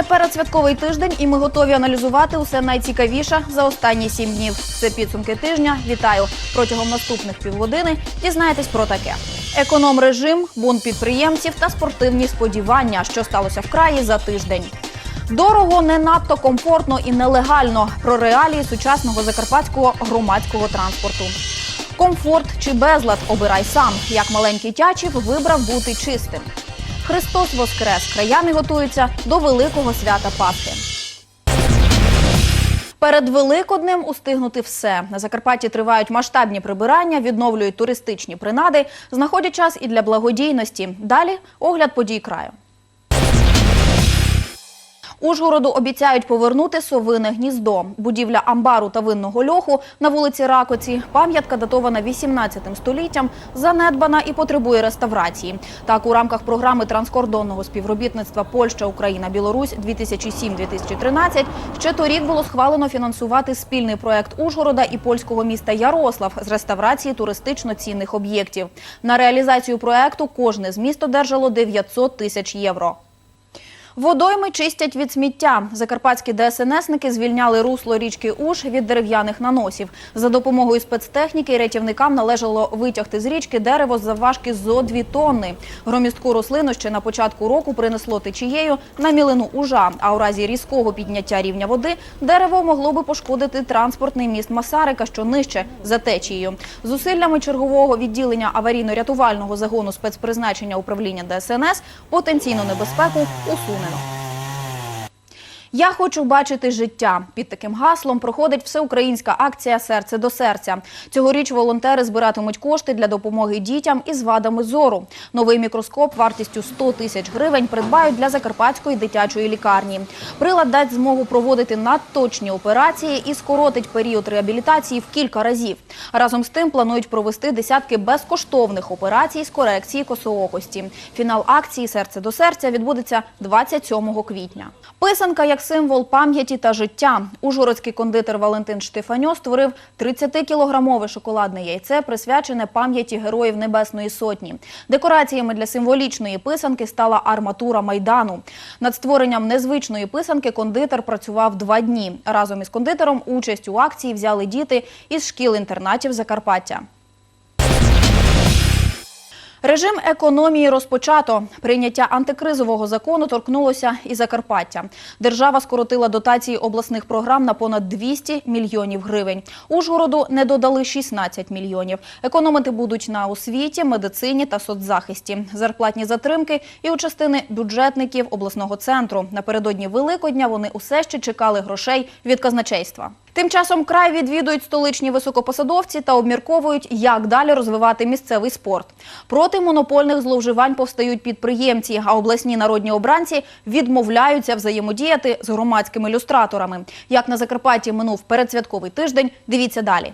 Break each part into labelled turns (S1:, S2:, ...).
S1: Минає передсвятковий тиждень, і ми готові аналізувати усе найцікавіше за останні сім днів. Це підсумки тижня. Вітаю! Протягом наступних півгодини дізнаєтесь про таке: економ-режим, бунт підприємців та спортивні сподівання, що сталося в краї за тиждень. Дорого, не надто комфортно і нелегально. Про реалії сучасного закарпатського громадського транспорту. Комфорт чи безлад обирай сам. Як маленький тячів вибрав бути чистим. Христос Воскрес! Краяни готуються до великого свята Пасхи. Перед Великоднем устигнути все. На Закарпатті тривають масштабні прибирання, відновлюють туристичні принади, знаходять час і для благодійності. Далі огляд подій краю. Ужгороду обіцяють повернути совине гніздо. Будівля амбару та винного льоху на вулиці Ракоці. Пам'ятка датована 18 століттям, занедбана і потребує реставрації. Так, у рамках програми транскордонного співробітництва Польща, Україна, Білорусь 2007-2013 ще торік було схвалено фінансувати спільний проект Ужгорода і польського міста Ярослав з реставрації туристично цінних об'єктів. На реалізацію проекту кожне з міст одержало 900 тисяч євро. Водойми чистять від сміття. Закарпатські ДСНСники звільняли русло річки Уж від дерев'яних наносів. За допомогою спецтехніки рятівникам належало витягти з річки дерево завважки зо 2 тонни. Громістку рослину ще на початку року принесло течією на мілину Ужа. А у разі різкого підняття рівня води дерево могло би пошкодити транспортний міст Масарика, що нижче за течією. Зусиллями чергового відділення аварійно-рятувального загону спецпризначення управління ДСНС потенційну небезпеку 那种 Я хочу бачити життя. Під таким гаслом проходить всеукраїнська акція Серце до серця. Цьогоріч волонтери збиратимуть кошти для допомоги дітям із вадами зору. Новий мікроскоп вартістю 100 тисяч гривень придбають для закарпатської дитячої лікарні. Прилад дасть змогу проводити надточні операції і скоротить період реабілітації в кілька разів. Разом з тим планують провести десятки безкоштовних операцій з корекції косоокості. Фінал акції Серце до серця відбудеться 27 квітня. Писанка як символ пам'яті та життя. Ужгородський кондитер Валентин Штефаньо створив 30-кілограмове шоколадне яйце, присвячене пам'яті героїв Небесної Сотні. Декораціями для символічної писанки стала арматура майдану. Над створенням незвичної писанки кондитер працював два дні. Разом із кондитером участь у акції взяли діти із шкіл-інтернатів Закарпаття. Режим економії розпочато. Прийняття антикризового закону торкнулося і Закарпаття. Держава скоротила дотації обласних програм на понад 200 мільйонів гривень. Ужгороду не додали 16 мільйонів. Економити будуть на освіті, медицині та соцзахисті. Зарплатні затримки і у частини бюджетників обласного центру. Напередодні Великодня вони усе ще чекали грошей від казначейства. Тим часом край відвідують столичні високопосадовці та обмірковують, як далі розвивати місцевий спорт. Проти монопольних зловживань повстають підприємці, а обласні народні обранці відмовляються взаємодіяти з громадськими люстраторами. Як на Закарпатті минув передсвятковий тиждень, дивіться далі.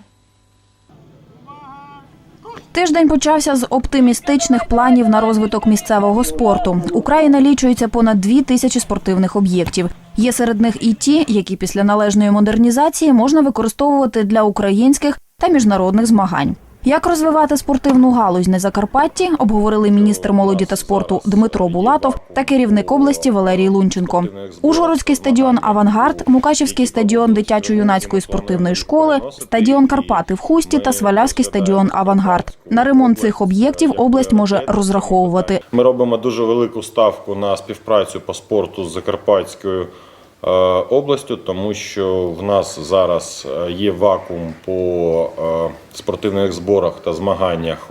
S1: Тиждень почався з оптимістичних планів на розвиток місцевого спорту. У краї налічується понад дві тисячі спортивних об'єктів. Є серед них і ті, які після належної модернізації можна використовувати для українських та міжнародних змагань. Як розвивати спортивну галузь на Закарпатті, обговорили міністр молоді та спорту Дмитро Булатов та керівник області Валерій Лунченко. Ужгородський стадіон Авангард, Мукачівський стадіон дитячо-юнацької спортивної школи, стадіон Карпати в Хусті та Свалявський стадіон Авангард. На ремонт цих об'єктів область може розраховувати.
S2: Ми робимо дуже велику ставку на співпрацю по спорту з Закарпатською областю, тому що в нас зараз е, є вакуум по е, спортивних зборах та змаганнях,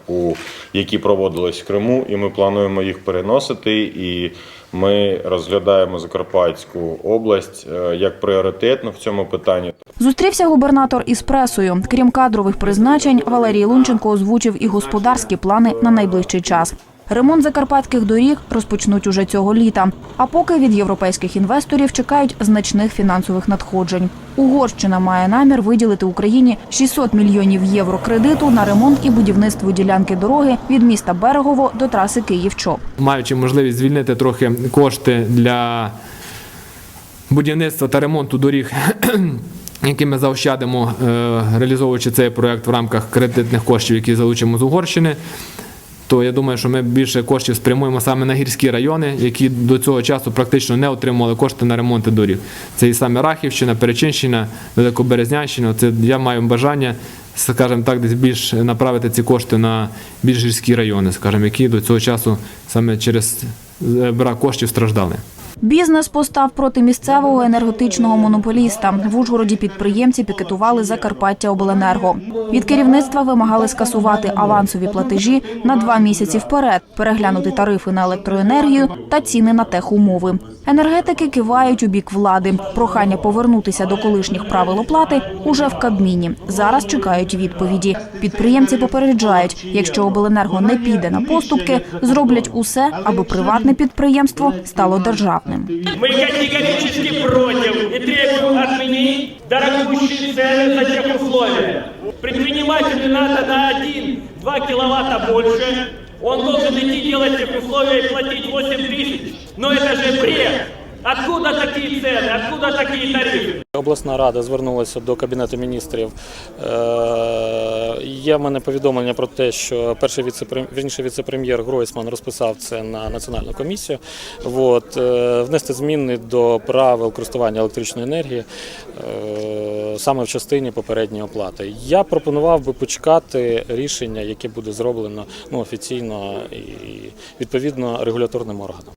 S2: які проводились в Криму, і ми плануємо їх переносити. І ми розглядаємо Закарпатську область е, як пріоритетну в цьому питанні.
S1: Зустрівся губернатор із пресою. Крім кадрових призначень, Валерій Лунченко озвучив і господарські плани на найближчий час. Ремонт закарпатських доріг розпочнуть уже цього літа. А поки від європейських інвесторів чекають значних фінансових надходжень. Угорщина має намір виділити Україні 600 мільйонів євро кредиту на ремонт і будівництво ділянки дороги від міста Берегово до траси Київ-Чоп.
S3: маючи можливість звільнити трохи кошти для будівництва та ремонту доріг, які ми заощадимо, е, реалізовуючи цей проект в рамках кредитних коштів, які залучимо з Угорщини, то я думаю, що ми більше коштів спрямуємо саме на гірські райони, які до цього часу практично не отримували кошти на ремонти доріг. Це і саме Рахівщина, Перечинщина, Великоберезнянщина. Це я маю бажання, скажімо так, десь більш направити ці кошти на більш гірські райони, скажімо, які до цього часу саме через е, брак коштів страждали.
S1: Бізнес постав проти місцевого енергетичного монополіста. В Ужгороді підприємці пікетували Закарпаття Обленерго. Від керівництва вимагали скасувати авансові платежі на два місяці вперед, переглянути тарифи на електроенергію та ціни на техумови. Енергетики кивають у бік влади. Прохання повернутися до колишніх правил оплати уже в Кабміні. Зараз чекають відповіді. Підприємці попереджають, якщо обленерго не піде на поступки, зроблять усе, аби приватне підприємство стало державним
S4: Мы категорически против и требуем отменить дорогущие цены за тех условия. Предпринимателю надо на 1-2 киловатта больше. Он должен идти делать тех условия и платить 8 тысяч. Но это же бред. Откуда такие цены? Откуда такие тарифы?
S5: Обласна рада звернулася до Кабінету міністрів. Е, Є в мене повідомлення про те, що перший віце-прем'єр Гройсман розписав це на національну комісію. От, е, внести зміни до правил користування електричної енергії е, саме в частині попередньої оплати. Я пропонував би почекати рішення, яке буде зроблено ну, офіційно і відповідно регуляторним органом.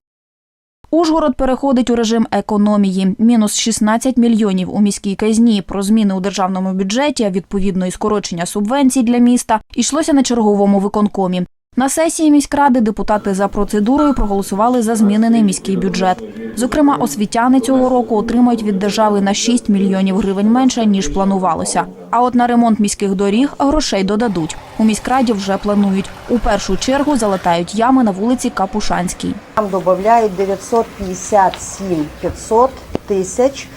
S1: Ужгород переходить у режим економії. Мінус 16 мільйонів у міській казні. Про зміни у державному бюджеті, а відповідно і скорочення субвенцій для міста, йшлося на черговому виконкомі. На сесії міськради депутати за процедурою проголосували за змінений міський бюджет. Зокрема, освітяни цього року отримають від держави на 6 мільйонів гривень менше ніж планувалося. А от на ремонт міських доріг грошей додадуть. У міськраді вже планують. У першу чергу залатають ями на вулиці Капушанській.
S6: Нам додають 957 500 тисяч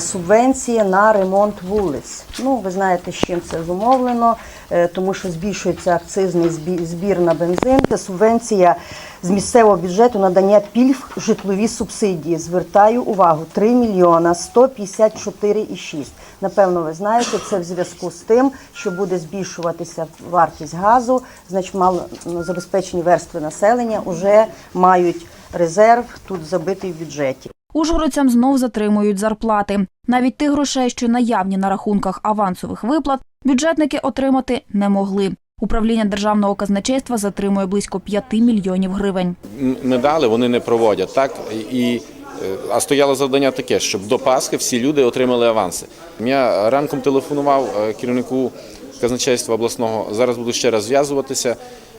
S6: субвенції на ремонт вулиць. Ну, ви знаєте, з чим це зумовлено, е, тому що збільшується акцизний збі- збір на бензин. Це субвенція з місцевого бюджету надання пільг житлові субсидії. Звертаю увагу 3 мільйона 154,6. Напевно, ви знаєте, це в зв'язку з тим, що буде збільшуватися вартість газу, значить мало ну, верстви населення вже мають резерв тут забитий в бюджеті.
S1: Ужгородцям знов затримують зарплати. Навіть тих грошей, що наявні на рахунках авансових виплат, бюджетники отримати не могли. Управління державного казначейства затримує близько 5 мільйонів гривень.
S2: не дали, вони не проводять. Так і е, а стояло завдання таке, щоб до Пасхи всі люди отримали аванси. Я ранком телефонував е, керівнику казначейства обласного. Зараз буду ще раз зв'язуватися.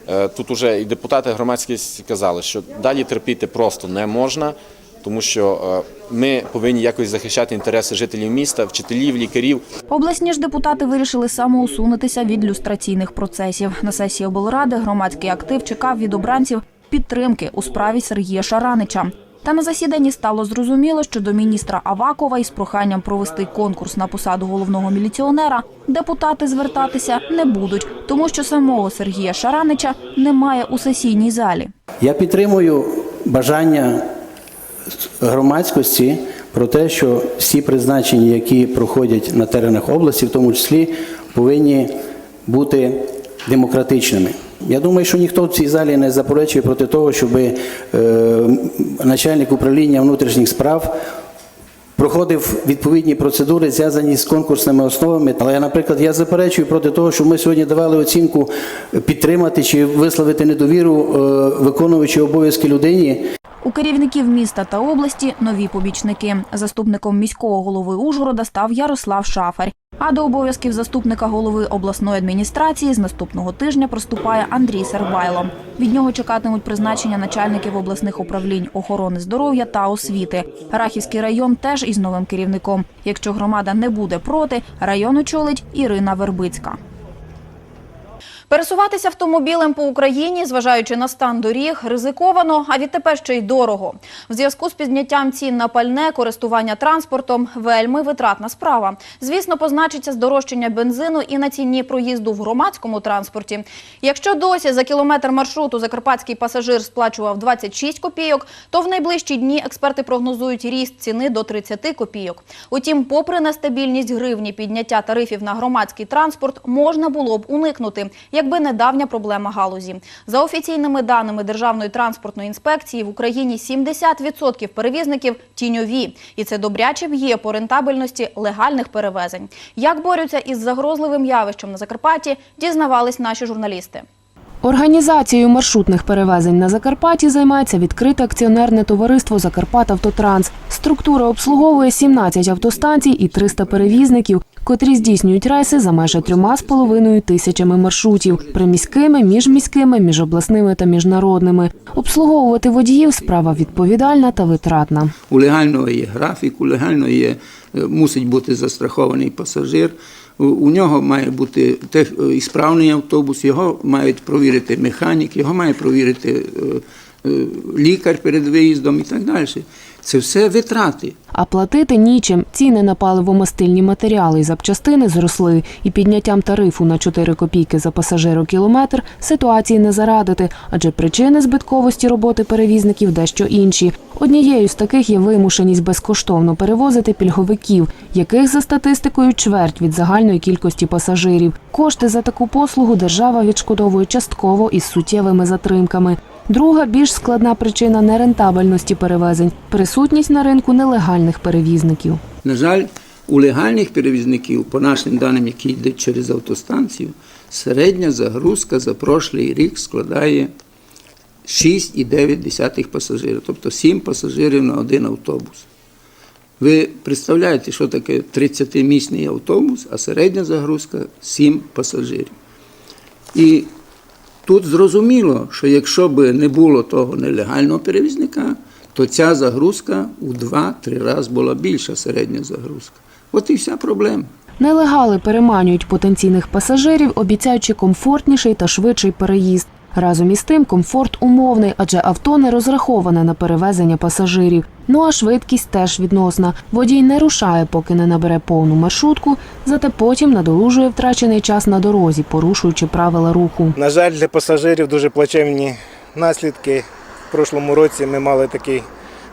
S2: Е, Тут уже і депутати громадськість казали, що далі терпіти просто не можна, тому що е, ми повинні якось захищати інтереси жителів міста, вчителів, лікарів.
S1: Обласні ж депутати вирішили самоусунутися від люстраційних процесів. На сесії облради громадський актив чекав від обранців підтримки у справі Сергія Шаранича. Та на засіданні стало зрозуміло, що до міністра Авакова із проханням провести конкурс на посаду головного міліціонера депутати звертатися не будуть, тому що самого Сергія Шаранича немає у сесійній залі.
S7: Я підтримую бажання громадськості про те, що всі призначення, які проходять на теренах області, в тому числі, повинні бути демократичними. Я думаю, що ніхто в цій залі не заперечує проти того, щоб е, начальник управління внутрішніх справ проходив відповідні процедури, зв'язані з конкурсними основами. Але, наприклад, я заперечую проти того, щоб ми сьогодні давали оцінку підтримати чи висловити недовіру е, виконуючій обов'язки людині,
S1: У керівників міста та області нові побічники. Заступником міського голови Ужгорода став Ярослав Шафарь. А до обов'язків заступника голови обласної адміністрації з наступного тижня приступає Андрій Сербайло. Від нього чекатимуть призначення начальників обласних управлінь охорони здоров'я та освіти. Рахівський район теж із новим керівником. Якщо громада не буде проти, район очолить Ірина Вербицька. Пересуватися автомобілем по Україні, зважаючи на стан доріг, ризиковано, а відтепер ще й дорого. В зв'язку з підняттям цін на пальне, користування транспортом вельми витратна справа. Звісно, позначиться здорожчання бензину і на ціні проїзду в громадському транспорті. Якщо досі за кілометр маршруту закарпатський пасажир сплачував 26 копійок, то в найближчі дні експерти прогнозують ріст ціни до 30 копійок. Утім, попри нестабільність гривні, підняття тарифів на громадський транспорт можна було б уникнути, якби не давня проблема галузі. За офіційними даними Державної транспортної інспекції, в Україні 70% перевізників тіньові. І це добряче б'є по рентабельності легальних перевезень. Як борються із загрозливим явищем на Закарпатті, дізнавались наші журналісти.
S8: Організацією маршрутних перевезень на Закарпатті займається відкрите акціонерне товариство «Закарпатавтотранс». Структура обслуговує 17 автостанцій і 300 перевізників, котрі здійснюють рейси за майже трьома з половиною тисячами маршрутів – приміськими, міжміськими, міжобласними та міжнародними. Обслуговувати водіїв – справа відповідальна та витратна.
S9: У легального є графік, у легального є, е, мусить бути застрахований пасажир. У- нього має бути тех, е, ісправний автобус, його мають провірити механік, його має провірити е, лікар перед виїздом і так далі. Це все витрати.
S8: А платити нічим. Ціни на паливомастильні матеріали і запчастини зросли, і підняттям тарифу на 4 копійки за пасажирокілометр ситуації не зарадити, адже причини збитковості роботи перевізників дещо інші. Однією з таких є вимушеність безкоштовно перевозити пільговиків, яких за статистикою чверть від загальної кількості пасажирів. Кошти за таку послугу держава відшкодовує частково із суттєвими затримками. Друга більш складна причина нерентабельності перевезень присутність на ринку нелегальних перевізників.
S9: На жаль, у легальних перевізників, по нашим даним, які йдуть через автостанцію, середня загрузка за прошлий рік складає 6,9 пасажирів, тобто 7 пасажирів на один автобус. Ви представляєте, що таке 30-місний автобус, а середня загрузка 7 пасажирів. І тут зрозуміло, що якщо б не було того нелегального перевізника, то ця загрузка у 2-3 рази була більша середня загрузка. От і вся проблема.
S8: Нелегали переманюють потенційних пасажирів, обіцяючи комфортніший та швидший переїзд. Разом із тим комфорт умовний, адже авто не розраховане на перевезення пасажирів. Ну а швидкість теж відносна. Водій не рушає, поки не набере повну маршрутку, зате потім надолужує втрачений час на дорозі, порушуючи правила руху.
S10: На жаль, для пасажирів дуже плачевні наслідки. В прошлому році ми мали такий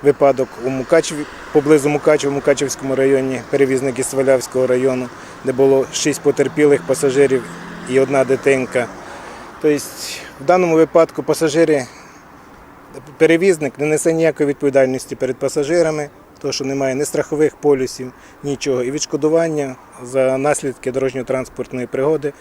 S10: випадок у Мукачеві, поблизу Мукачева, в Мукачевському районі, перевізник із Свалявського району, де було шість потерпілих пасажирів і одна дитинка. Тобто, в даному випадку пасажири, перевізник не несе ніякої відповідальності перед пасажирами, тому що немає ні страхових полюсів, нічого. І відшкодування за наслідки дорожньо-транспортної пригоди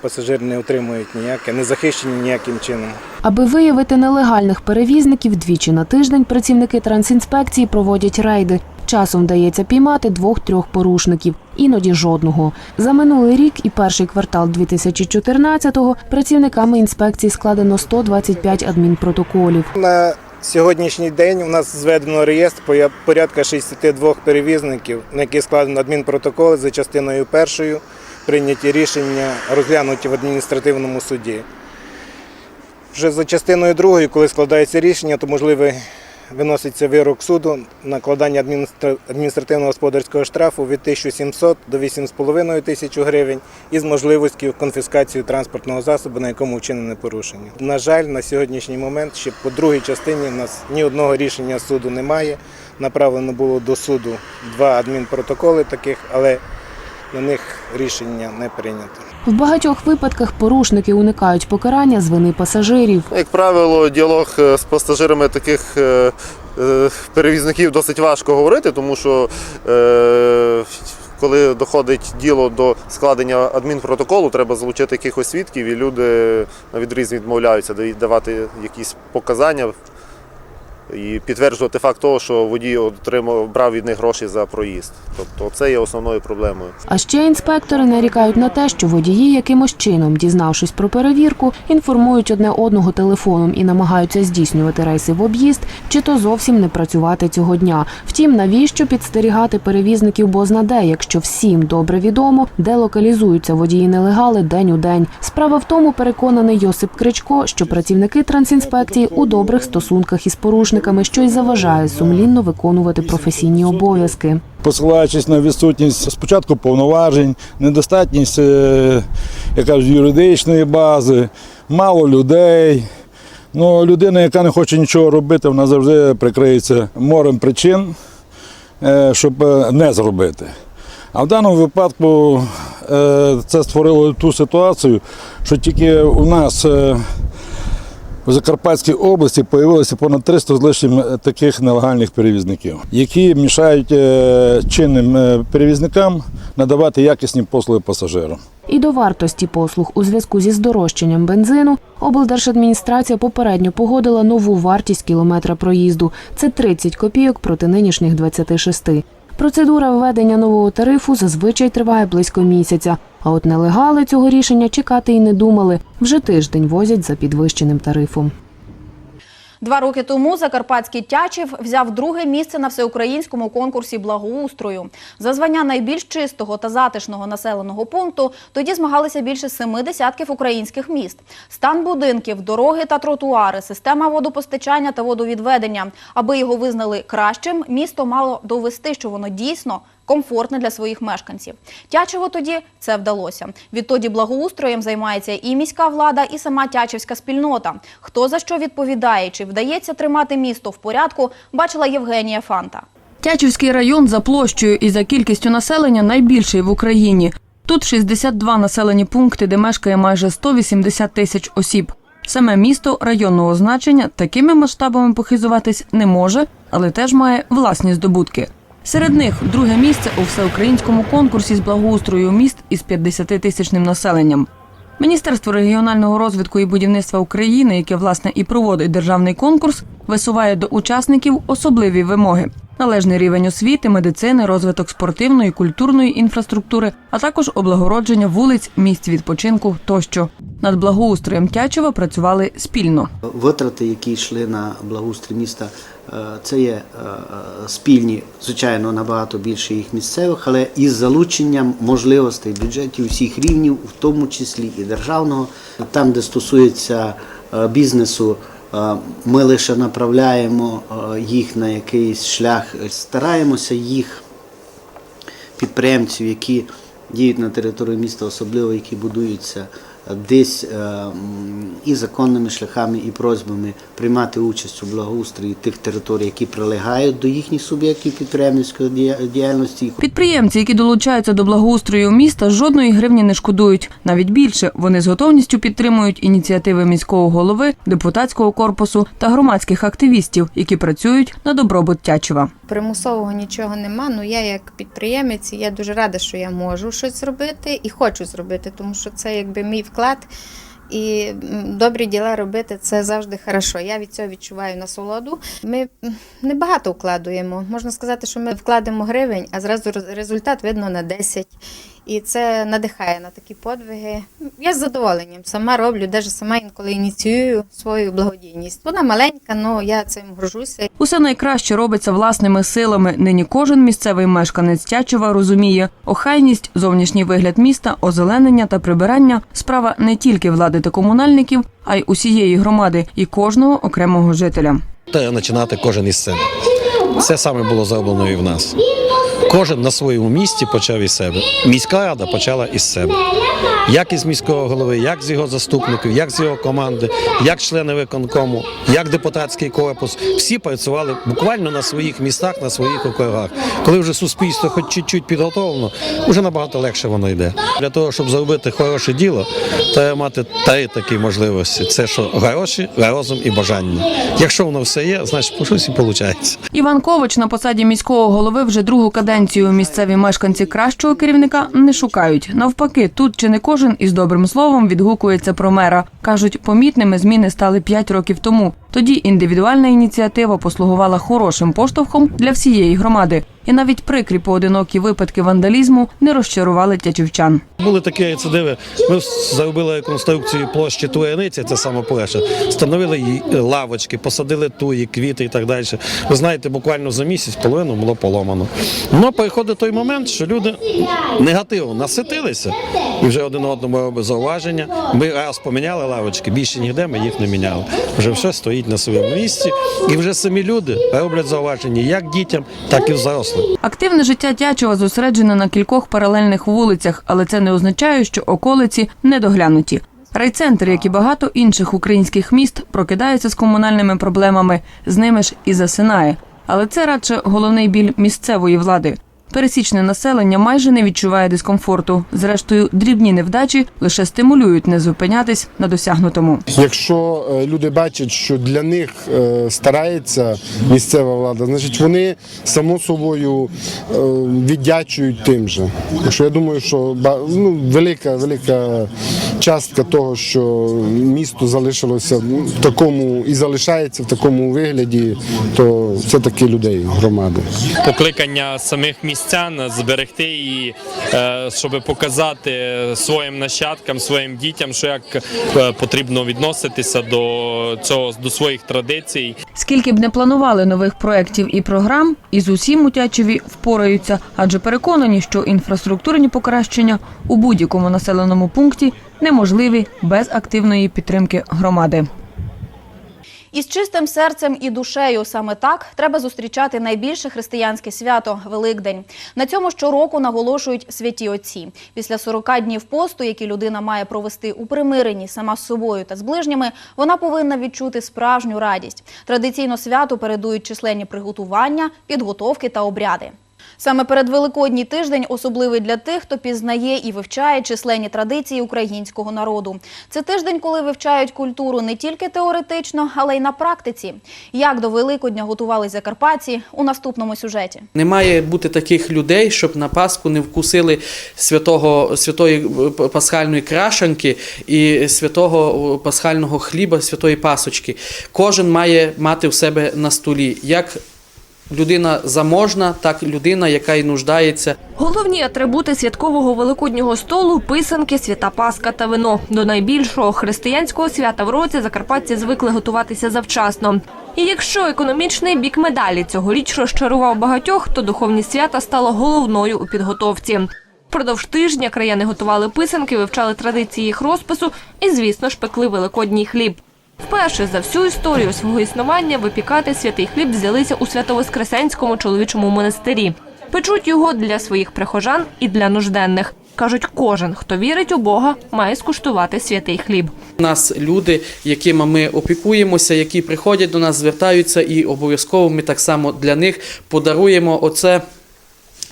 S10: пасажири не отримують ніяке, не захищені ніяким чином.
S8: Аби виявити нелегальних перевізників, двічі на тиждень працівники трансінспекції проводять рейди. Часом вдається піймати двох-трьох порушників, іноді жодного. За минулий рік і перший квартал 2014-го працівниками інспекції складено 125 адмінпротоколів.
S10: На сьогоднішній день у нас зведено реєстр порядка 62 перевізників, на які складено адмінпротоколи за частиною першою, прийняті рішення, розглянуті в адміністративному суді. Вже за частиною другою, коли складається рішення, то можливо виноситься вирок суду накладання адміністра- адміністративно-господарського штрафу від 1700 до 8,5 тисяч гривень із можливістю конфіскації транспортного засобу, на якому вчинене порушення. На жаль, на сьогоднішній момент ще по другій частині в нас ні одного рішення суду немає. Направлено було до суду два адмінпротоколи таких, але на них рішення не прийнято.
S8: В багатьох випадках порушники уникають покарання з вини пасажирів.
S11: Як правило, діалог е, з пасажирами таких е, е, перевізників досить важко говорити, тому що е, коли доходить діло до складення адмінпротоколу, треба залучити якихось свідків, і люди на відріз відмовляються давати якісь показання і підтверджувати факт того, що водій отримав брав від них гроші за проїзд. Тобто це є основною проблемою.
S8: А ще інспектори нарікають на те, що водії якимось чином, дізнавшись про перевірку, інформують одне одного телефоном і намагаються здійснювати рейси в об'їзд, чи то зовсім не працювати цього дня. Втім, навіщо підстерігати перевізників бозна де, якщо всім добре відомо, де локалізуються водії нелегали день у день. Справа в тому, переконаний Йосип Кричко, що працівники трансінспекції у добрих стосунках із порушниками, що й заважає сумлінно виконувати професійні обов'язки.
S12: посилаючись на відсутність спочатку повноважень, недостатність е, юридичної бази, мало людей. Ну, людина, яка не хоче нічого робити, вона завжди прикриється морем причин, е, щоб е, не зробити. А в даному випадку це створило ту ситуацію, що тільки у нас в Закарпатській області з'явилося понад 300 з лишнім е, таких нелегальних перевізників, які мішають е, чинним е, перевізникам надавати якісні послуги пасажирам.
S8: І до вартості послуг у зв'язку зі здорожчанням бензину облдержадміністрація попередньо погодила нову вартість кілометра проїзду. Це 30 копійок проти нинішніх 26. Процедура введення нового тарифу зазвичай триває близько місяця. А от нелегали цього рішення чекати й не думали. Вже тиждень возять за підвищеним тарифом.
S1: Два роки тому Закарпатський Тячів взяв друге місце на всеукраїнському конкурсі благоустрою. За звання найбільш чистого та затишного населеного пункту тоді змагалися більше семи десятків українських міст. Стан будинків, дороги та тротуари, система водопостачання та водовідведення. Аби його визнали кращим, місто мало довести, що воно дійсно комфортне для своїх мешканців. Тячево тоді це вдалося. Відтоді благоустроєм займається і міська влада, і сама тячівська спільнота. Хто за що відповідає, чи вдається тримати місто в порядку, бачила Євгенія Фанта.
S13: Тячівський район за площею і за кількістю населення найбільший в Україні. Тут 62 населені пункти, де мешкає майже 180 тисяч осіб. Саме місто районного значення такими масштабами похизуватись не може, але теж має власні здобутки. Серед них друге місце у всеукраїнському конкурсі з благоустрою міст із 50-тисячним населенням. Міністерство регіонального розвитку і будівництва України, яке власне і проводить державний конкурс, висуває до учасників особливі вимоги: належний рівень освіти, медицини, розвиток спортивної, культурної інфраструктури, а також облагородження вулиць, місць відпочинку тощо. Над благоустроєм Тячева працювали спільно.
S14: Витрати, які йшли на благоустрій міста, це є е, спільні, звичайно, набагато більше їх місцевих, але із залученням можливостей бюджетів всіх рівнів, в тому числі і державного. Там, де стосується е, бізнесу, е, ми лише направляємо е, їх на якийсь шлях, стараємося їх підприємців, які діють на території міста, особливо які будуються десь е, і законними шляхами, і просьбами приймати участь у благоустрої тих територій, які прилегають до їхніх суб'єктів підприємницької дія- діяльності.
S13: Підприємці, які долучаються до благоустрою міста, жодної гривні не шкодують. Навіть більше вони з готовністю підтримують ініціативи міського голови, депутатського корпусу та громадських активістів, які працюють на добробут Тячева.
S15: Примусового нічого нема. Ну я як підприємець, я дуже рада, що я можу щось зробити і хочу зробити, тому що це якби мій вклад. І добрі діла робити це завжди хорошо. Я від цього відчуваю насолоду. Ми не багато вкладуємо. Можна сказати, що ми вкладемо гривень, а зразу результат видно на 10. І це надихає на такі подвиги. Я з задоволенням сама роблю, навіть сама інколи ініціюю свою благодійність. Вона маленька, але я цим горжуся.
S13: Усе найкраще робиться власними силами. Нині кожен місцевий мешканець Тячева розуміє, охайність, зовнішній вигляд міста, озеленення та прибирання справа не тільки влади та комунальників, а й усієї громади і кожного окремого жителя.
S16: Та починати кожен із себе. Це саме було зроблено і в нас. Кожен на своєму місці почав із себе. Міська рада почала із себе. Як із міського голови, як з його заступників, як з його команди, як члени виконкому, як депутатський корпус. Всі працювали буквально на своїх містах, на своїх округах. Коли вже суспільство хоч чуть-чуть підготовлено, вже набагато легше воно йде. Для того, щоб зробити хороше діло, треба мати три такі можливості: це що гроші, розум і бажання. Якщо воно все є, значить по щось і виходить.
S13: Іван Кович на посаді міського голови вже другу каденцію. Місцеві мешканці кращого керівника не шукають. Навпаки, тут чи не кожен із добрим словом відгукується про мера. кажуть, помітними зміни стали п'ять років тому. Тоді індивідуальна ініціатива послугувала хорошим поштовхом для всієї громади. І навіть прикрі поодинокі випадки вандалізму не розчарували тячівчан.
S16: Були такі рецидиви. Ми зробили реконструкцію площі Туяниці, це саме перше. Встановили їй лавочки, посадили туї, квіти і так далі. Ви знаєте, буквально за місяць половину було поломано. Ну, приходить той момент, що люди негативно наситилися і вже один одному робить зауваження. Ми раз поміняли лавочки, більше ніде ми їх не міняли. Вже все стоїть на своєму місці, і вже самі люди роблять зауваження як дітям, так і взрослим.
S13: Активне життя Тячева зосереджене на кількох паралельних вулицях, але це не означає, що околиці недоглянуті. Райцентр, як і багато інших українських міст, прокидається з комунальними проблемами, з ними ж і засинає. Але це радше головний біль місцевої влади.
S17: Пересічне населення майже не відчуває дискомфорту. Зрештою, дрібні невдачі лише стимулюють не зупинятись на досягнутому.
S18: Якщо е, люди бачать, що для них е, старається місцева влада, значить вони само собою е, віддячують тим же. Що я думаю, що ба- ну, велика, велика частка того, що місто залишилося в такому і залишається в такому вигляді, то це таки людей громади.
S3: покликання самих містян зберегти і е, щоб показати своїм нащадкам, своїм дітям, що як е, потрібно відноситися до цього до своїх традицій.
S17: Скільки б не планували нових проєктів і програм, із усім у Тячеві впораються, адже переконані, що інфраструктурні покращення у будь-якому населеному пункті неможливі без активної підтримки громади.
S1: Із чистим серцем і душею саме так треба зустрічати найбільше християнське свято Великдень. На цьому щороку наголошують святі отці. Після 40 днів посту, які людина має провести у примиренні сама з собою та з ближніми, вона повинна відчути справжню радість. Традиційно свято передують численні приготування, підготовки та обряди. Саме перед Великодній тиждень особливий для тих, хто пізнає і вивчає численні традиції українського народу. Це тиждень, коли вивчають культуру не тільки теоретично, але й на практиці. Як до Великодня готували закарпатці у наступному сюжеті.
S19: Не має бути таких людей, щоб на Пасху не вкусили святого, святої е, пасхальної крашанки і святого е, пасхального хліба, святої пасочки. Кожен має мати в себе на столі. Як людина заможна, так людина, яка й нуждається.
S17: Головні атрибути святкового великоднього столу писанки, свята Пасха та вино. До найбільшого християнського свята в році закарпатці звикли готуватися завчасно. І якщо економічний бік медалі цьогоріч розчарував багатьох, то духовні свята стало головною у підготовці. Впродовж тижня краяни готували писанки, вивчали традиції їх розпису і, звісно ж, пекли великодній хліб. Вперше за всю історію свого існування випікати святий хліб взялися у Свято-Воскресенському чоловічому монастирі. Печуть його для своїх прихожан і для нужденних. Кажуть, кожен, хто вірить у Бога, має скуштувати святий хліб.
S19: У нас люди, якими ми опікуємося, які приходять до нас, звертаються, і обов'язково ми так само для них подаруємо оце.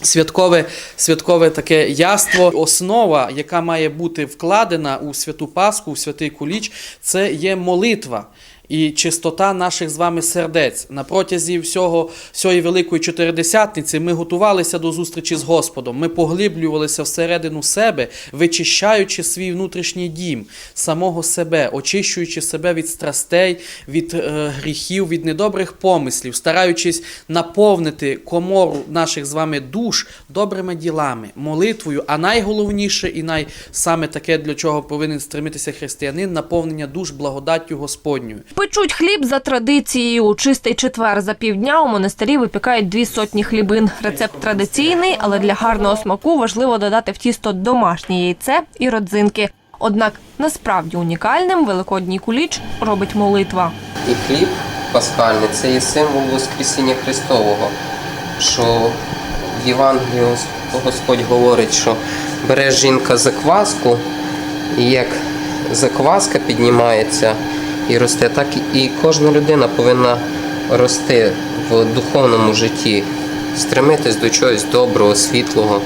S19: Святкове, святкове таке яство, основа, яка має бути вкладена у святу Пасху, у святий куліч, це є молитва і чистота наших з вами сердець. На протязі всього всієї великої чотиридесятниці ми готувалися до зустрічі з Господом. Ми поглиблювалися всередину себе, вичищаючи свій внутрішній дім, самого себе, очищуючи себе від страстей, від е, гріхів, від недобрих помислів, стараючись наповнити комору наших з вами душ добрими ділами, молитвою, а найголовніше і най саме таке, для чого повинен стремитися християнин, наповнення душ благодаттю Господньою.
S17: Печуть хліб за традицією. У чистий четвер за півдня у монастирі випікають дві сотні хлібин. Рецепт традиційний, але для гарного смаку важливо додати в тісто домашнє яйце і родзинки. Однак насправді унікальним великодній куліч робить молитва.
S20: І хліб пасхальний це є символ Воскресіння Христового, що в Євангелії Господь говорить, що бере жінка закваску, і як закваска піднімається і росте, так і кожна людина повинна рости в духовному житті, стремитись до чогось доброго, світлого,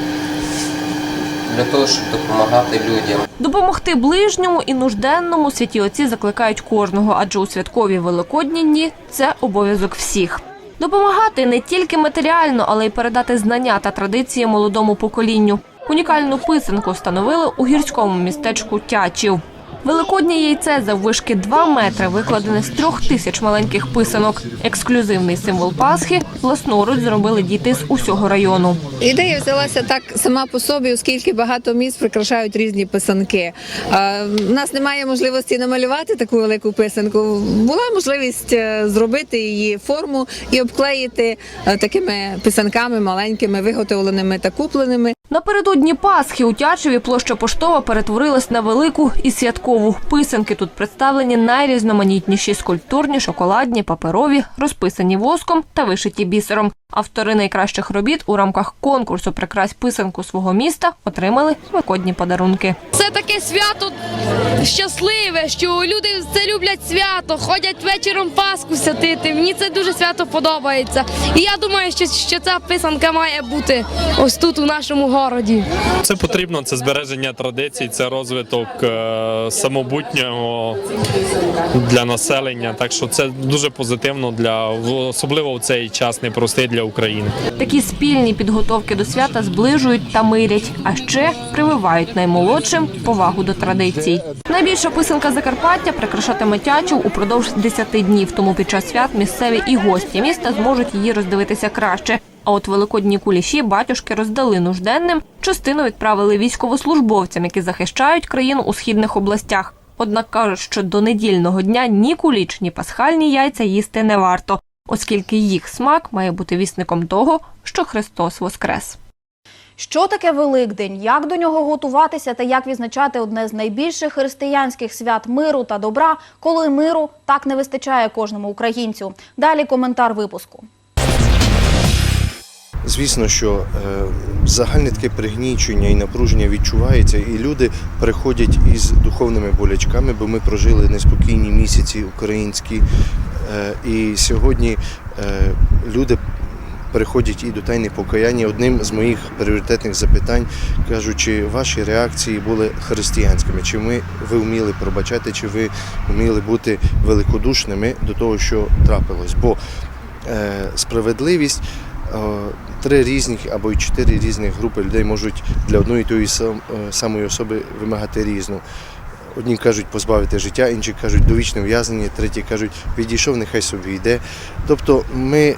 S20: для того, щоб допомагати людям.
S17: Допомогти ближньому і нужденному святі отці закликають кожного, адже у святкові великодні дні це обов'язок всіх. Допомагати не тільки матеріально, але й передати знання та традиції молодому поколінню. Унікальну писанку встановили у гірському містечку Тячів. Великоднє яйце заввишки 2 метри викладене з трьох тисяч маленьких писанок. Ексклюзивний символ Пасхи власноруч зробили діти з усього району.
S21: Ідея взялася так сама по собі, оскільки багато міст прикрашають різні писанки. У нас немає можливості намалювати таку велику писанку. Була можливість е, зробити її форму і обклеїти е, такими писанками маленькими, виготовленими та купленими.
S17: Напередодні Пасхи у Тячеві площа поштова перетворилась на велику і святкову. Писанки тут представлені найрізноманітніші скульптурні, шоколадні, паперові, розписані воском та вишиті бісером. Автори найкращих робіт у рамках конкурсу Прикрась писанку свого міста отримали великодні подарунки.
S22: Це таке свято щасливе, що люди це люблять свято, ходять вечором Пасху святити. Мені це дуже свято подобається. І я думаю, що, що ця писанка має бути ось тут, у нашому городі.
S3: Це потрібно, це збереження традицій, це розвиток е, самобутнього для населення. Так що це дуже позитивно для особливо в цей час непростий для України.
S17: Такі спільні підготовки до свята зближують та мирять, а ще прививають наймолодшим повагу до традицій. Найбільша писанка Закарпаття прикрашатиме Тячів упродовж 10 днів. Тому під час свят місцеві і гості міста зможуть її роздивитися краще. А от великодні куліші батюшки роздали нужденним. Частину відправили військовослужбовцям, які захищають країну у східних областях. Однак кажуть, що до недільного дня ні куліч, ні пасхальні яйця їсти не варто, оскільки їх смак має бути вісником того, що Христос воскрес.
S1: Що таке Великдень, як до нього готуватися та як відзначати одне з найбільших християнських свят миру та добра, коли миру так не вистачає кожному українцю. Далі коментар випуску.
S23: Звісно, що е, загальне таке пригнічення і напруження відчувається, і люди приходять із духовними болячками, бо ми прожили неспокійні місяці українські. Е, і сьогодні е, люди переходять і до тайни покаяння. Одним з моїх пріоритетних запитань кажу, чи ваші реакції були християнськими, чи ми ви вміли пробачати, чи ви вміли бути великодушними до того, що трапилось. Бо е, справедливість. Три різних або й чотири різних групи людей можуть для одної тої е, самої особи вимагати різну. Одні кажуть позбавити життя, інші кажуть довічне ув'язнення, треті кажуть відійшов, нехай собі йде. Тобто ми е,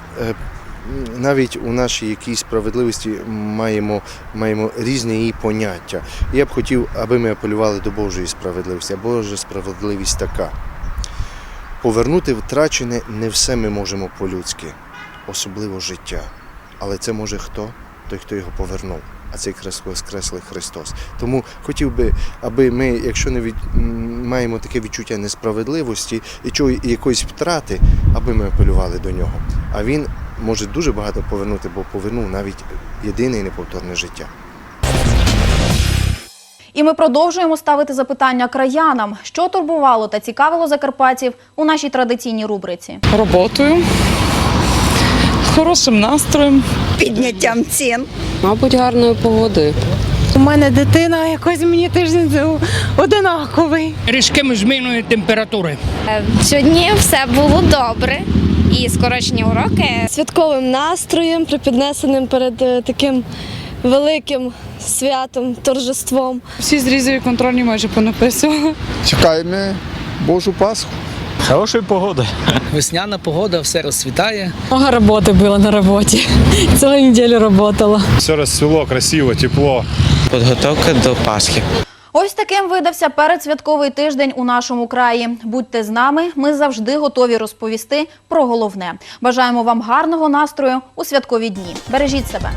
S23: навіть у нашій якійсь справедливості маємо, маємо різні її поняття. Я б хотів, аби ми апелювали до Божої справедливості, а Божа справедливість така. Повернути втрачене не все ми можемо по-людськи, особливо життя. Але це може хто? Той, хто його повернув. А цей крес воскреслий Христос. Тому хотів би, аби ми, якщо не від, маємо таке відчуття несправедливості і чого, і якоїсь втрати, аби ми апелювали до нього. А він може дуже багато повернути, бо повернув навіть єдине і неповторне життя.
S1: І ми продовжуємо ставити запитання краянам, що турбувало та цікавило закарпатців у нашій традиційній рубриці.
S24: роботою, хорошим настроєм.
S15: Підняттям цін.
S24: Мабуть, гарною погодою.
S15: У мене дитина якось мені тиждень одинаковий.
S25: різким зміною температури.
S26: Сьогодні все було добре і скорочені уроки.
S15: Святковим настроєм, припіднесеним перед е, таким великим святом, торжеством.
S24: Всі зрізові контрольні майже понаписували.
S18: Чекаємо Божу Пасху.
S27: Хорошої погоди.
S7: Весняна погода, все розцвітає.
S15: Много роботи було на роботі. Цілу неділю працювала.
S27: Все розцвіло, красиво, тепло.
S7: Підготовка до Пасхи.
S1: Ось таким видався передсвятковий тиждень у нашому краї. Будьте з нами, ми завжди готові розповісти про головне. Бажаємо вам гарного настрою у святкові дні. Бережіть себе.